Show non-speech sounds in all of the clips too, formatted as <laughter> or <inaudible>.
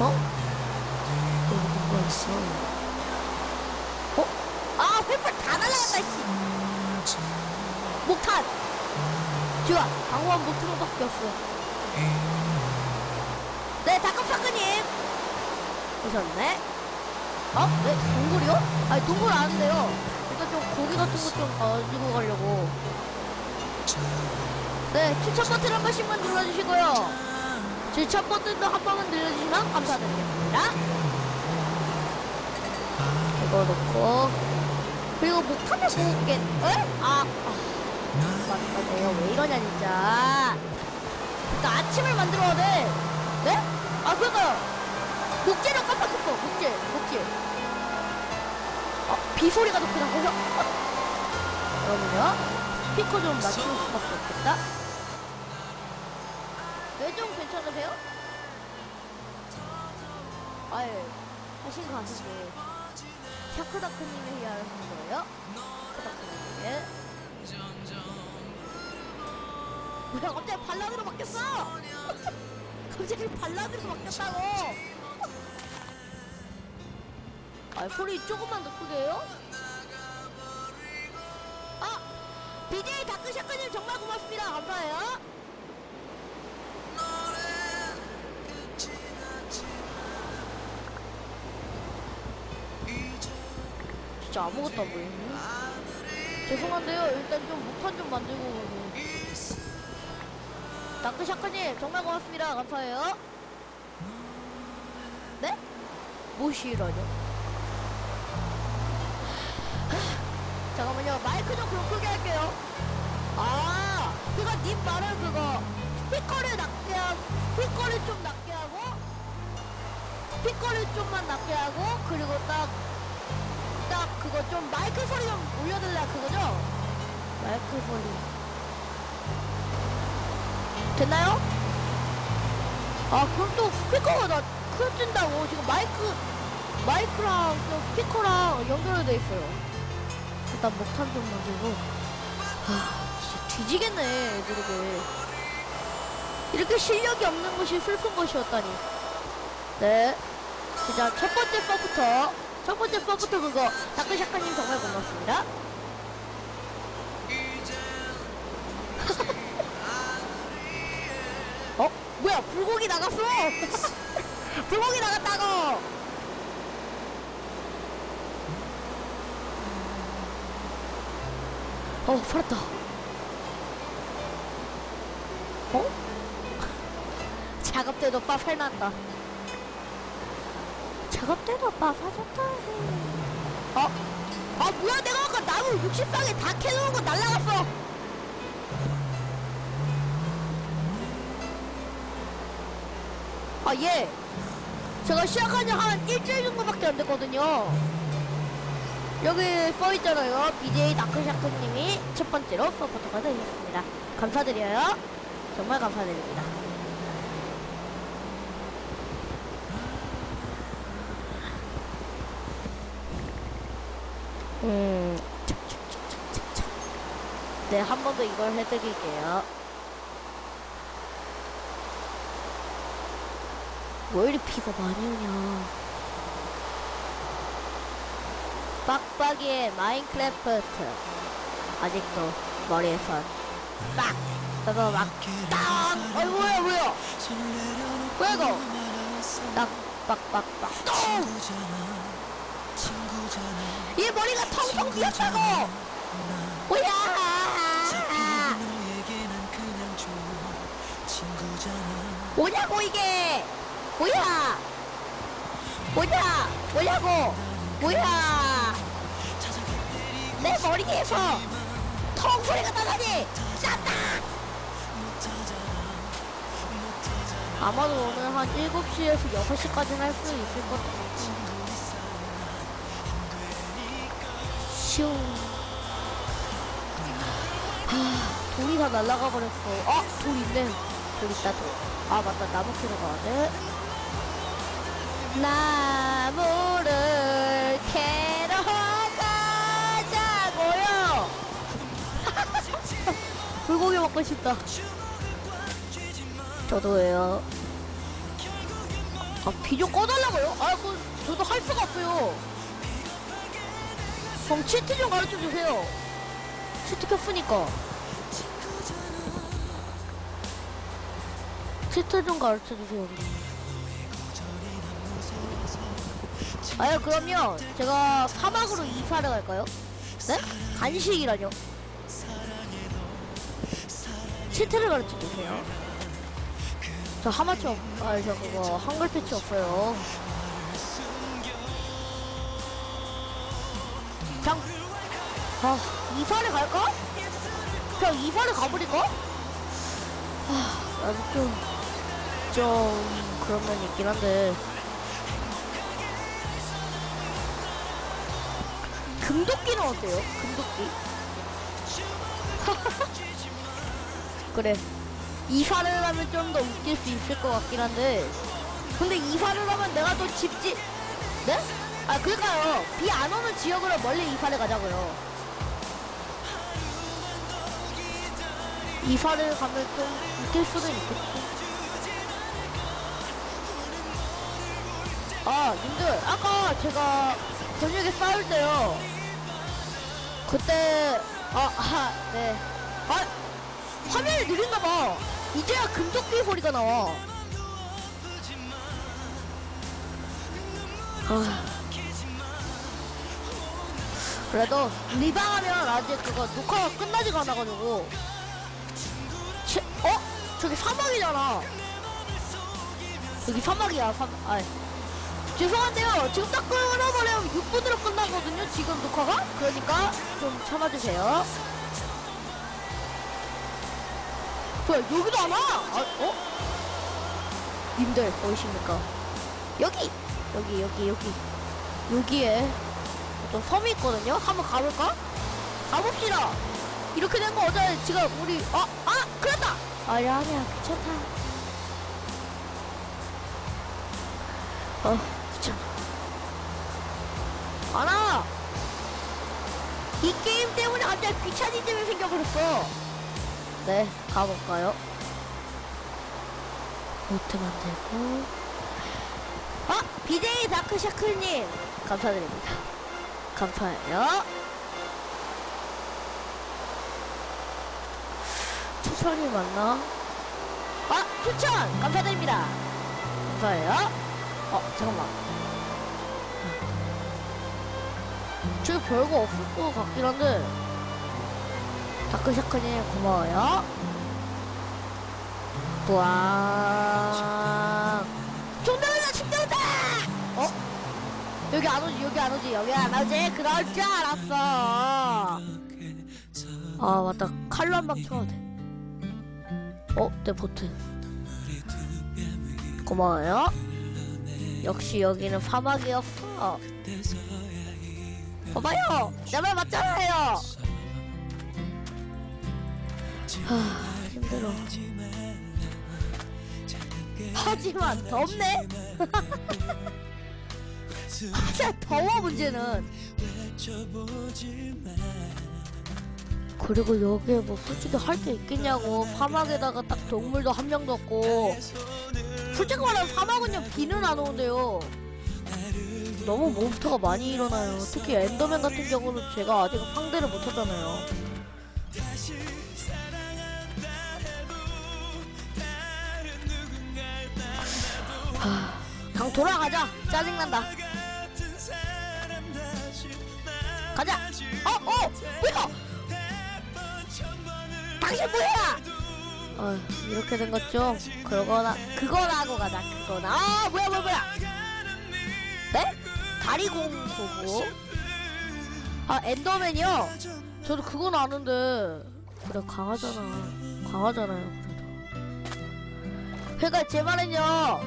어? 여기 누가 있어? 어? 아, 횃불 다 날라갔다, 씨. 목탄! 좋아, 방어한 목탄밖에 없어. 네, 닭급사크님! 오셨네? 어? 네, 동굴이요? 아니, 동굴 아닌데요. 일단 좀 고기 같은 거좀 가지고 가려고. 네, 추천 버튼 한 번씩만 눌러주시고요. 제첫 버튼도 한 번만 눌러주시면 감사드리겠습니다. 이거 넣고. 그리고 목탄을 모으겠, 에? 아, 아. 맞다, 내가 왜 이러냐, 진짜. 그니까 아침을 만들어야 돼. 네? 아, 그니까. 목재를 깜빡했어, 목재, 목재. 어, 비 소리가 더 크다. 그래서, 어. 스피커 좀 수밖에 없겠다. 네, 좀 괜찮으세요? 아예, 하신 거 아닌데. 샤크다크님의 희야를 한 거예요? 샤크다크님에게. 뭐야, 갑자기 발라드로 바뀌었어! <laughs> 갑자기 발라드로 바뀌었다고! <laughs> 아, 소리 조금만 더 크게 해요? 아! BJ 다크샤크님 정말 고맙습니다. 감사해요. 진짜 아무것도 안 보이네. 죄송한데요. 일단 좀 목탄 좀 만들고. 가고. 다크샤크님 정말 고맙습니다. 감사해요. 네? 무시라뇨? 잠깐만요. 마이크 좀 그럼 크게 할게요. 아, 그거 님 말은 그거 스피커를 낮게 하고, 스피커를 좀 낮게 하고, 스피커를 좀만 낮게 하고, 그리고 딱, 딱 그거 좀 마이크 소리 좀 올려달라 그거죠? 마이크 소리. 됐나요? 아, 그럼 또 스피커가 나 커진다고. 지금 마이크, 마이크랑 또 스피커랑 연결돼 있어요. 일단 목탄 좀 만들고 아 진짜 뒤지겠네 애들에게 이렇게 실력이 없는 것이 슬픈 것이었다니 네 진짜 첫 번째 서부터 첫 번째 서부터 그거 다크샤카님 정말 고맙습니다 <laughs> 어? 뭐야 불고기 나갔어 <laughs> 불고기 나갔다고 어, 팔았다. 어? <laughs> 작업대도 빠 팔났다. 작업대도 빠 사줬다. 어? 아, 뭐야, 내가 아까 나무 60방에 다 캐놓은 거 날라갔어. 아, 예. 제가 시작한 지한 일주일 정도밖에 안 됐거든요. 여기 써있잖아요. BJ 다크샤크님이 첫 번째로 서포터가 되셨습니다. 감사드려요. 정말 감사드립니다. 음, 착착착착착착. 네, 한 번 더 이걸 해드릴게요. 왜 이리 비가 많이 오냐. 빡빡이의 마인크래프트. 아직도 머리에선 빡! 나도 막딱 어이 뭐야 뭐야! 뭐야 이거? 딱 빡빡빡 얘 머리가 텅텅 비었다고. 뭐야? 뭐냐고 이게. 뭐야? 뭐냐? 뭐냐고? 뭐야? 내 머리에서 통 소리가 나다니. 짠다! 아마도 오늘 한 7시에서 6시까지 할수 있을 것 같아 슝 하, 돌이 다 날아가 버렸어 어? 돌 있네 돌 있다 돌 아 맞다 나무 캐러 가야 돼 나무를 캐러 가자고요. <laughs> 불고기 먹고 싶다. 저도예요. 아, 비좀 꺼달라고요? 아, 그, 저도 할 수가 없어요. 그럼 치트 좀 가르쳐 주세요. 치트 켰으니까. 치트 좀 가르쳐 주세요. 아유, 그러면 제가 사막으로 이사를 갈까요? 네? 간식이라뇨? 치트를 가르쳐 주세요. 저 하마치 없, 아, 저 그거 한글 패치 없어요. 아, 이사를 갈까? 그냥 이사를 가버릴까? 아, 나도 좀, 좀, 그런 면이 있긴 한데. 금도끼는 어때요? 금도끼? <laughs> 그래. 이사를 하면 좀 더 웃길 수 있을 것 같긴 한데. 근데 이사를 하면 내가 또 집지, 네? 아, 그러니까요. 비 안 오는 지역으로 멀리 이사를 가자고요. 이사를 가면 좀 웃길 수도 있겠지. 아, 님들, 아까 제가 저녁에 싸울 때요. 그때, 아, 아, 네. 아, 화면이 느린가봐. 이제야 금도끼 소리가 나와. 아. 그래도 리방하면 아직 그거 녹화가 끝나지가 않아가지고. 체, 어? 저기 사막이잖아. 여기 사막이야, 사막. 아, 죄송한데요. 지금 딱 끊어버리면 6분으로 끝나거든요. 지금 녹화가. 그러니까 좀 참아주세요. 뭐야 여기도 안 와? 아, 어? 님들 보이십니까? 여기! 여기 여기 여기 여기에 어떤 섬이 있거든요? 한번 가볼까? 가봅시다! 이렇게 된 거 어제 지금 우리 어? 아! 아야 아니야 귀찮다 어 귀찮아 아나! 이 게임 때문에 갑자기 귀차니즘이 생겨버렸어 네, 가볼까요? 보트 만들고. 아! BJ 다크샤클님! 감사드립니다. 감사해요. 추천이 맞나? 아! 추천! 감사드립니다. 감사해요. 어, 잠깐만. 저기 별거 없을 것 같긴 한데. 다크샤크님 고마워요. 뿌앙. 존나다 침대온다. 어? 여기 안 오지 여기 안 오지 여기 안 오지 그럴 줄 알았어. 아 맞다 칼로 한 방 쳐야 돼. 어? 내 보트. 고마워요. 역시 여기는 사막이었어. 봐봐요. 내말 맞잖아요. 하, 힘들어. 하지만 덥네. 진짜 더워 문제는. 그리고 여기에 뭐 솔직히 할 게 있겠냐고 사막에다가 딱 동물도 한 명도 없고 솔직히 말하면 사막은요 비는 안 오는데요 너무 몬스터가 많이 일어나요 특히 엔더맨 같은 경우는 제가 아직 상대를 못하잖아요 하, 그냥 돌아가자. 짜증난다. 가자. 어, 어, 뭐야? 당신 뭐야? 어, 이렇게 된 것 좀 그거나 그거나 하고 가자. 그거나. 아, 뭐야, 뭐야, 뭐야? 네? 다리 공소고. 아, 엔더맨이요? 저도 그건 아는데. 그래, 강하잖아. 강하잖아요, 그래도. 그러니까 제 말은요.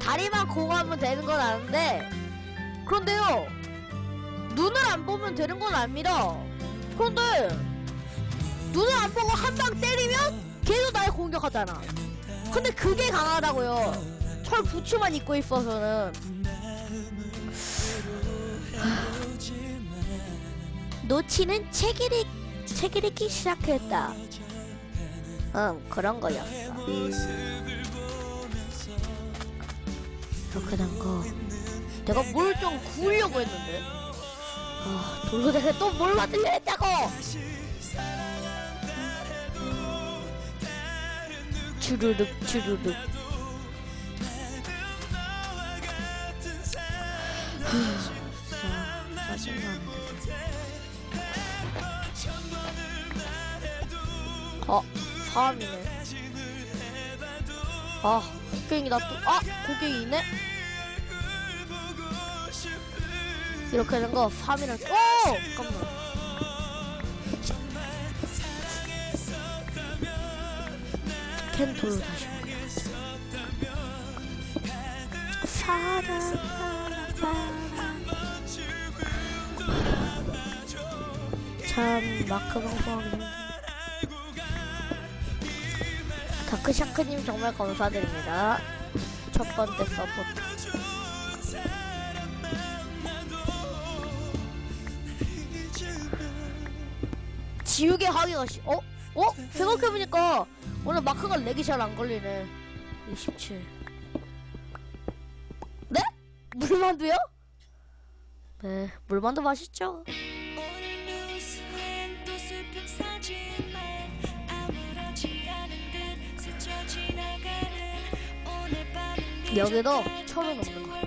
다리만 공하면 되는 건 아는데 그런데요 눈을 안 보면 되는 건 압니다 그런데 눈을 안 보고 한 방 때리면 걔도 날 공격하잖아. 근데 그게 강하다고요. 철 부츠만 입고 있어서는. 하, 놓치는 책 읽, 책 읽기 시작했다. 응 그런 거였어. 이렇게 된 거. 내가 물좀 구우려고 했는데. 아, 돌로 내가 또 뭘 만들려 했다고! 주르륵, 주르륵. 어, 사람이네. 아, 곡괭이다 또. 아, 곡괭이 있네? 이렇게 된 거, 3이랑, 오! 잠깐만. 다시 볼게요. 사랑, 사랑, 사랑. 참, 마크 방송하기 힘든 다크샤크님 정말 감사드립니다. 첫 번째 서포트. 지우개 하기가 시, 어? 어? 생각해보니까 오늘 마크가 렉이 잘 안 걸리네. 27. 네? 물만두요? 네, 물만두 맛있죠? 여기도 천원 넘는 것 같아.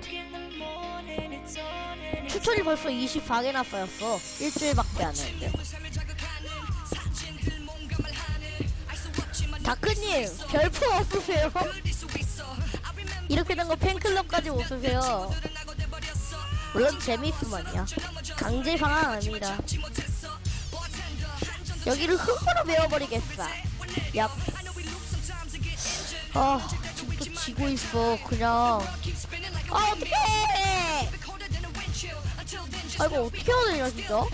추천이 벌써 24개나 쌓였어. 일주일밖에 안 했는데. 다크님, 별풍 없으세요? 이렇게 된 거 팬클럽까지 오세요. 물론 재미있으면요. 강제 방안 아닙니다. 여기를 흙으로 메워버리겠어. 얍. 아, 지금 또 지고 있어. 그냥. 아, 어떡해! 아, 이거 어떻게 해야 되냐, 진짜?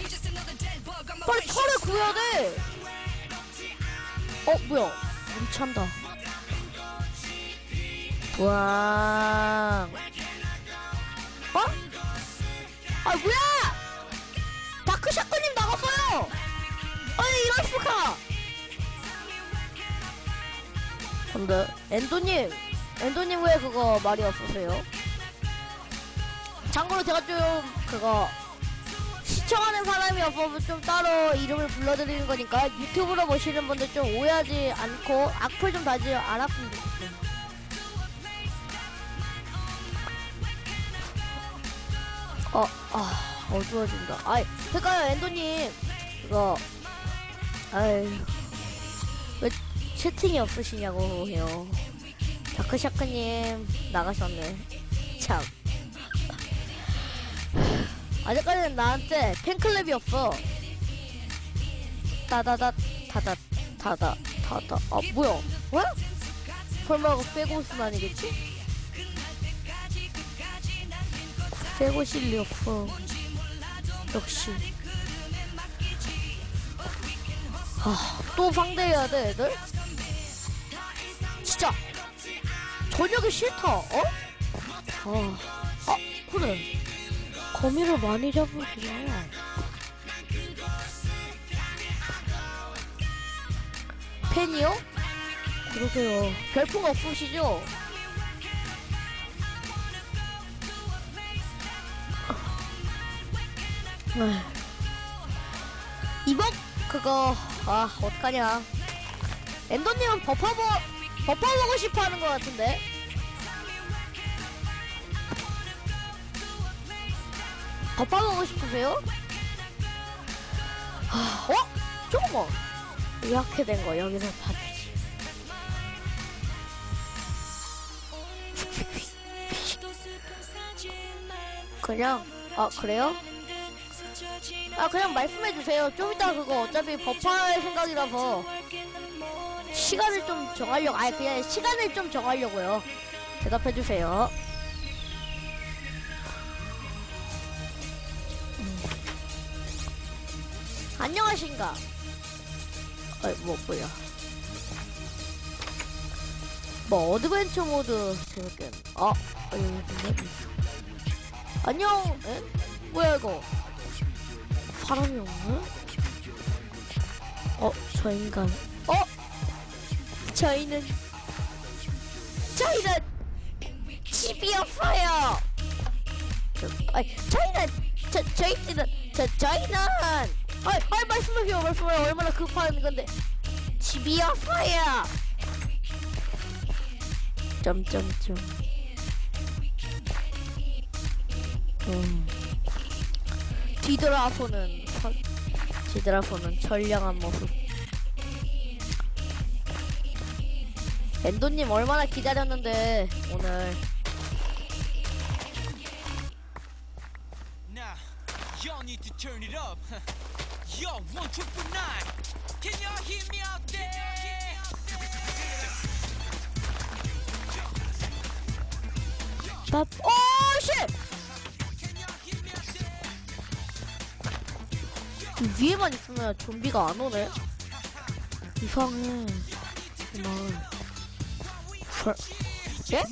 빨리 철을 구해야 돼! 어, 뭐야. 찬다. 와. 어? 아, 뭐야! 다크샤크님 나갔어요! 아니, 이럴 수가! 근데, 엔도님, 엔도님 왜 그거 말이 없으세요? 참고로 제가 좀, 그거, 시청하는 사람이 없어서 좀 따로 이름을 불러드리는 거니까 유튜브로 보시는 분들 좀 오해하지 않고 악플 좀 달지 않았으면 좋겠어요. 어, 아, 어두워진다. 아이, 그니까요, 엔도님. 이거, 아이, 왜 채팅이 없으시냐고 해요. 다크샤크님, 나가셨네. 참. 아직까지는 나한테 팬클럽이 없어. 따다다, 다다, 다다, 다다. 아, 뭐야? 왜? 설마 그 빼고는 아니겠지? 빼고실 리 없어. 역시. 아, 또 상대해야 돼, 애들? 진짜. 저녁이 싫다, 어? 아, 아, 그래. 거미를 많이 잡으시네. 팬이요? 그러게요. 별풍 없으시죠? 에휴. 이번 그거 아 어떡하냐 엔더님은 버퍼버 버퍼보고 싶어 하는 것 같은데 버퍼보고 싶으세요? 아, 어? 잠깐만 이렇게 된 거 여기서 봐주지 그냥 아 그래요? 아 그냥 말씀해 주세요. 좀 이따 그거 어차피 법할 생각이라서 시간을 좀 정하려고 아니 그냥 시간을 좀 정하려고요. 대답해 주세요. 안녕하신가? 아이 뭐 뭐야? 뭐 어드벤처 모드 여기 있네. 안녕. 에? 뭐야 이거? 사람이 없네? 어, 저 인간. 어? 저희는, 저희는 집이 없어요! 아이 저희는 저 저희들은 저 저희는 아이 아이 말씀하세요. 말씀하세요. 얼마나 급한 건데. 집이었어요 점점점. 음. 뒤돌아서는 선- 뒤돌아서는 천량한 모습. 엔도님 얼마나 기다렸는데 오늘. Now, need to turn it up. <laughs> Yo, one triple nine. Can y'all hear me out there? 밥 오씨 위에만 있으면 좀비가 안 오네 이상해 정말 헐. 예?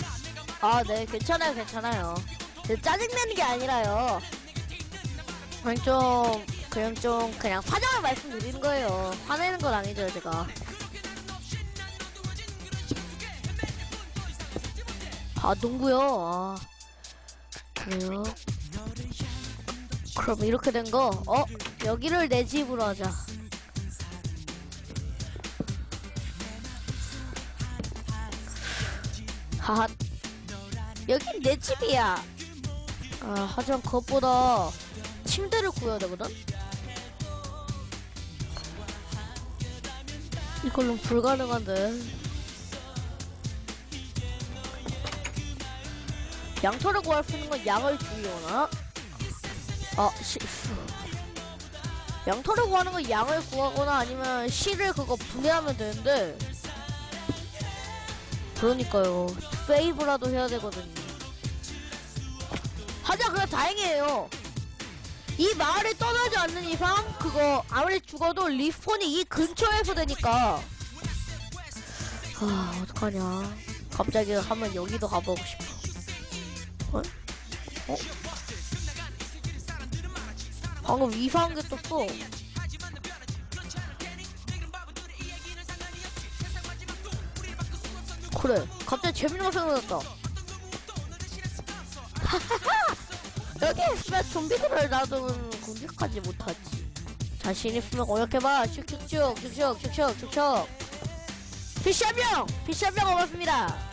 아 네 괜찮아요 괜찮아요 네, 짜증내는 게 아니라요 그냥 좀 그냥 좀 그냥 사정을 말씀드리는 거예요. 화내는 건 아니죠 제가. 아 농구요. 아 그래요? 그럼 이렇게 된 거 어? 여기를 내 집으로 하자. 하하. 여긴 내 집이야. 아 하지만 그것보다 침대를 구해야 되거든 이걸로 불가능한데. 양털을 구할 수 있는 건 양을 주이오나? 아 실수 양털을 구하는 건 양을 구하거나 아니면 실을 그거 분해하면 되는데. 그러니까요. 세이브라도 해야 되거든요. 하자 그냥 다행이에요. 이 마을을 떠나지 않는 그거 아무리 죽어도 리스폰이 이 근처에서 되니까. 아 어떡하냐. 갑자기 한번 여기도 가보고 싶어. 어? 어? 방금 이상한 게 떴어 그래. 갑자기 재밌는 거 생각났다. <laughs> 여기 있으면 좀비들을 놔두면 공격하지 못하지 자신 있으면 공격해봐 슉슉슉 슉슉 슉슉 슉슉 피시 한명 피시 한명 오겠습니다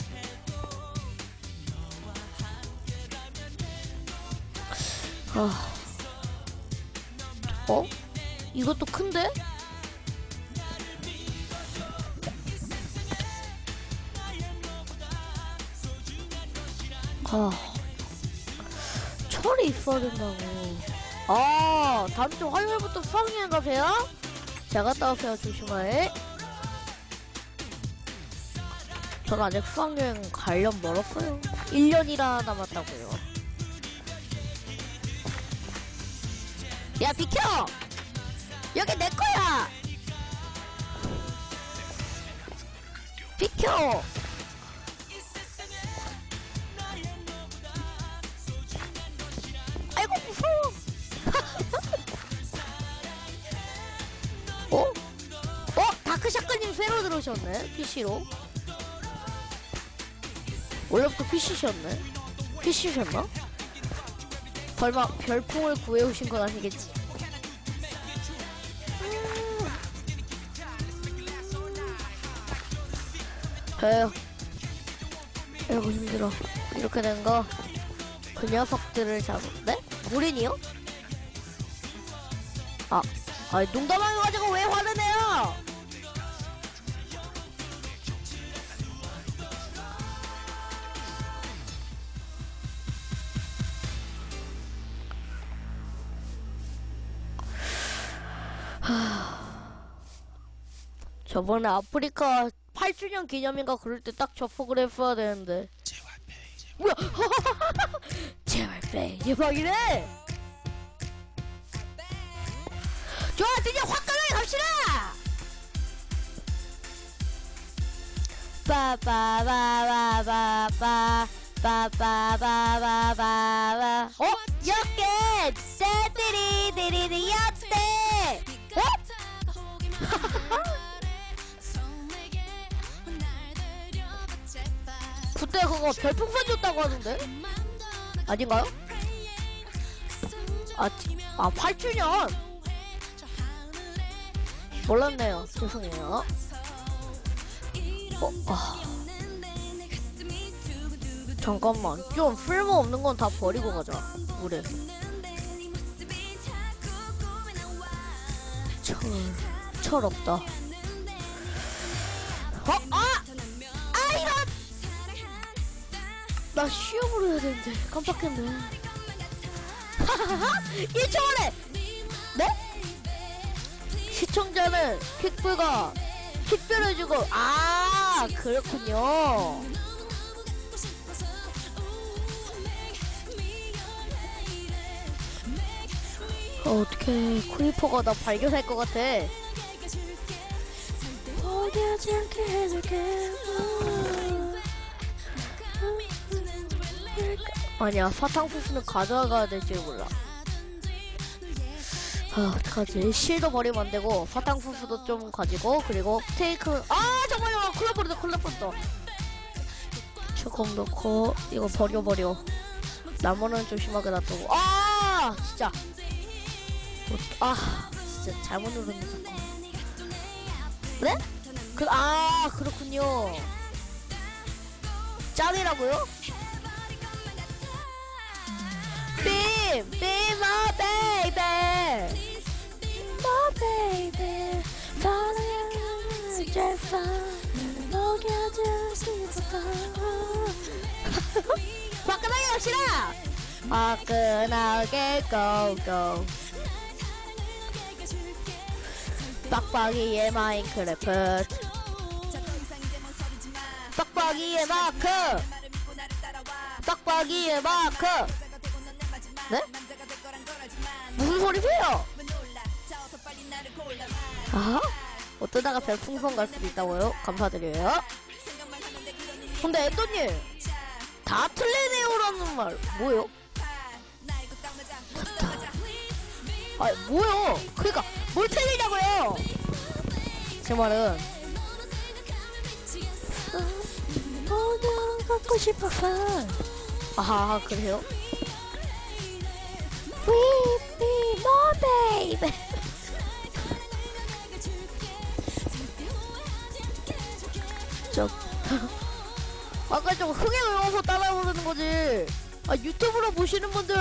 아. 어? 이것도 큰데? 아. 철이 있어야 된다고. 아, 다음 주 화요일부터 수학여행 가세요? 잘 갔다 오세요, 조심하게. 저는 아직 수학여행 가려면 멀었어요. 1년이나 남았다고요. 야, 비켜! 여기 내 거야! 비켜! 들어오셨네. PC로. 원래부터 PC셨네. PC셨나? 설마 별풍을 구해오신 건 아니겠지? 에휴. 에이구 힘들어. 이렇게 된 거. 그 녀석들을 잡은데? 무린이요? 아, 아 농담해가지고 저번에 아프리카 8주년 기념인가 그럴 때딱 접속을 했어야 되는데. 뭐야? <laughs> 제발 빼 대박이네! 좋아 드디어 화끈하게 갑시다! 빠빠바바바바 빠빠바바바바. 어? 떼띠리 디리리 야 그때 그거 별풍선 줬다고 하는데 아닌가요? 아, 지- 아 8주년 몰랐네요 죄송해요 어, 아. 잠깐만 좀 쓸모없는 건 다 버리고 가자 물에서 철, 철 없다 어? 아! 아 나 시험을 해야 되는데. 깜빡했네. 하하하 1초 만에! 네? 시청자는 킥불가 킥별해주고 아 그렇군요. 어, 어떡해 쿠리퍼가 나 발견할 것 같아 아니야 사탕수수는 가져가야 될지 몰라. 아 어떡하지? 실도 버리면 안 되고 사탕수수도 좀 가지고 그리고 스테이크 아 잠깐만 큰일 뻔했다 큰일 뻔했다. 조금 넣고 이거 버려 버려. 나무는 조심하게 놔두고. 아 진짜. 어, 아 진짜 잘못 누르네 자꾸 그래? 그, 아 그렇군요. 짬이라고요? 빔! 빔, my baby! My baby 사랑하는 제fa 녹여줄 수 있을까 <laughs> 화끈하게 갑시다! 화끈하게 go 빡빡이의 마인크래프트 빡빡이의 마크 빡빡이의 마크 네? 무슨 소리세요? 아? 어쩌다가 별풍선 갈 수도 있다고요? 감사드려요. 근데 앤더님 다 틀리네요라는 말? 맞다. 아 뭐요? 그러니까 뭘 틀리냐고요? 제 말은 모두 갖고 싶어서 아 그래요? We be more baby 저 <laughs> 아까 좀 흥에 외워서 따라 부르는 거지. 아 유튜브로 보시는 분들